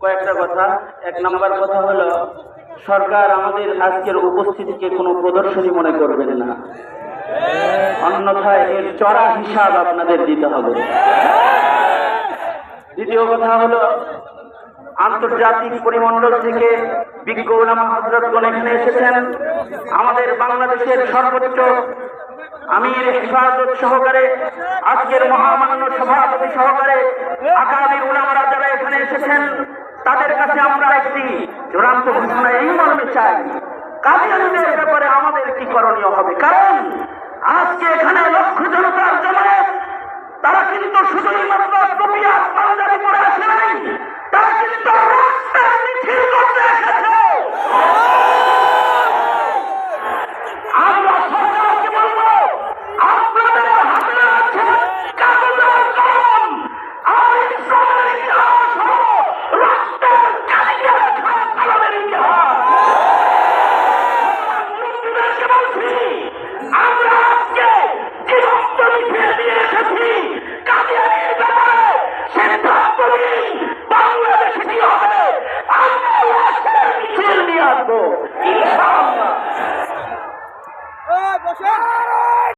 কয়েকটা কথা। এক নাম্বার কথা হলো, সরকার আমাদের আজকের উপস্থিতিকে কোনো প্রদর্শনী মনে করবেন না। অন্যথায় এর চড়া হিসাব আপনাদের দিতে হবে। দ্বিতীয় কথা হলো, আন্তর্জাতিক পরিমণ্ডল থেকে বিজ্ঞ উলামা হজরতগণ এখানে এসেছেন। আমাদের বাংলাদেশের সর্বোচ্চ আমির হেফাজত সহকারে, আজকের মহামান্য সভাপতি সহকারে যারা এসেছেন তাদের কাছে আমরা একটি চূড়ান্ত ঘোষণা এই মর্মে চাই। কাদিয়ানিদের ব্যাপারে আমাদের কি করণীয় হবে? কারণ আজকে এখানে লক্ষ জনতার জমায়েত তারা কিন্তু শুধুই মাত্র পরে আসে নাই, তারা কিন্তু আমরা সরকারকে বলব আপনাদের আসব